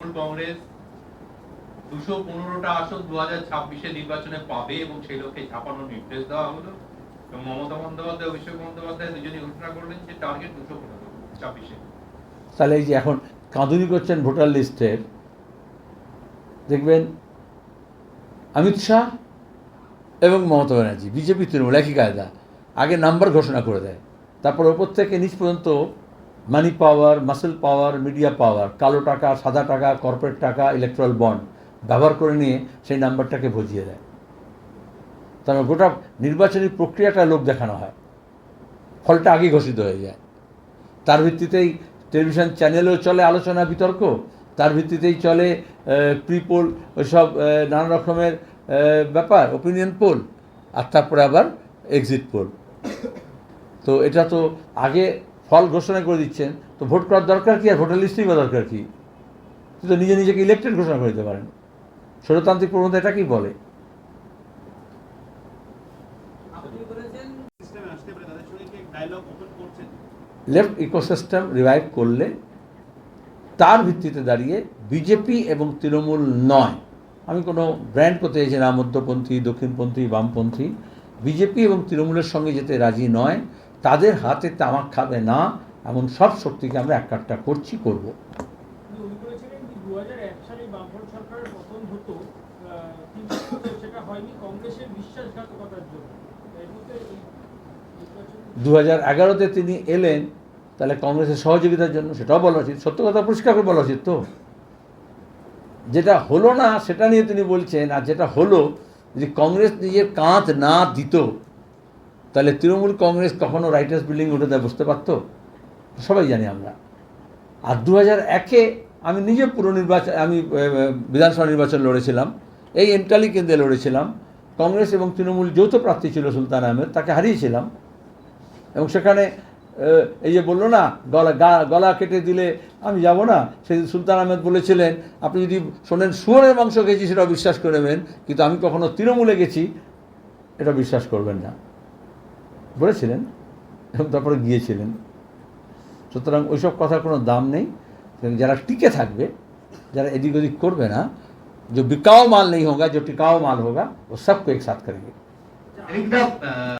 কংগ্রেস দুশো পনেরোটা আসন দু হাজার ছাব্বিশে নির্বাচনে পাবে এবং সেই লক্ষ্যে ছাপানোর নির্দেশ দেওয়া হলো। মমতা বন্দ্যোপাধ্যায় অভিষেক বন্দ্যোপাধ্যায় দুজনই ঘোষণা করলেন যে টার্গেট দুশো পনেরো ছাব্বিশে। তাহলে এই যে এখন কাঁদুনি করছেন ভোটার লিস্টের, দেখবেন অমিত শাহ এবং মমতা ব্যানার্জি, বিজেপি, তৃণমূল, একই কায়দা, আগে নাম্বার ঘোষণা করে দেয়, তারপর ওপর থেকে নিচ পর্যন্ত মানি পাওয়ার মাসেল পাওয়ার মিডিয়া পাওয়ার কালো টাকা, সাদা টাকা কর্পোরেট টাকা ইলেকট্রাল বন্ড ব্যবহার করে নিয়ে সেই নাম্বারটাকে বুঝিয়ে দেয়। তার গোটা নির্বাচনী প্রক্রিয়াটা লোক দেখানো হয়। ফলটা আগেই ঘোষিত হয়ে যায়। তার ভিত্তিতেই টেলিভিশন চ্যানেলেও চলে আলোচনা, বিতর্ক। তার ভিত্তিতেই চলে প্রি পোল ওইসব নানা রকমের ব্যাপার ওপিনিয়ন পোল আর তারপরে আবার এক্সিট পোল তো এটা তো আগে ফল ঘোষণা করে দিচ্ছেন তো ভোট করার দরকার কি আর ভোটার লিস্টই বা দরকার কি? তুই তো নিজে নিজেকে ইলেক্টেড ঘোষণা করে দিতে পারেন। স্বরতান্ত্রিক প্রবণতা এটা কি বলে? লেফট ইকোসিস্টেম রিভাইভ করলে তার ভিত্তিতে দাঁড়িয়ে বিজেপি এবং তৃণমূল নয়। আমি কোনো ব্র্যান্ড করতে চাইছি না মধ্যপন্থী দক্ষিণপন্থী বামপন্থী। বিজেপি এবং তৃণমূলের সঙ্গে যেতে রাজি নয়। তাদের হাতে তামাক খাবে না এমন সব শক্তিকে আমরা একাট্টা করছি করব। দু হাজার এগারোতে তিনি এলেন তাহলে কংগ্রেসের সহযোগিতার জন্য সেটাও বলা উচিত। সত্য কথা পরিষ্কার করে বলা উচিত তো। যেটা হলো না সেটা নিয়ে তিনি বলছেন আর যেটা হলো যদি কংগ্রেস নিজের কাঁধ না দিত তাহলে তৃণমূল কংগ্রেস কখনো রাইটার্স বিল্ডিং উঠে দেয় বুঝতে পারতো? সবাই জানি আমরা। আর দু হাজার একে আমি নিজে পুরো নির্বাচন আমি বিধানসভা নির্বাচন লড়েছিলাম, এই এন্টালি কেন্দ্রে লড়েছিলাম। কংগ্রেস এবং তৃণমূল যৌথ প্রার্থী ছিল সুলতান আহমেদ, তাকে হারিয়েছিলাম। এবং সেখানে এই যে বলল না, গলা গলা কেটে দিলে আমি যাব না সেই সুলতান আহমেদ বলেছিলেন, আপনি যদি শোনেন শুয়োরের মাংস খেয়েছি সেটা বিশ্বাস করে নেবেন, কিন্তু আমি কখনো তৃণমূলে গেছি, এটা বিশ্বাস করবেন না। বলেছিলেন এবং তারপরে গিয়েছিলেন সুতরাং ওইসব কথার কোনো দাম নেই এবং যারা টিকে থাকবে যারা এদিক ওদিক করবে না जो बिकाऊ माल नहीं होगा जो टिकाऊ माल होगा वो सबको एक साथ करेंगे একটা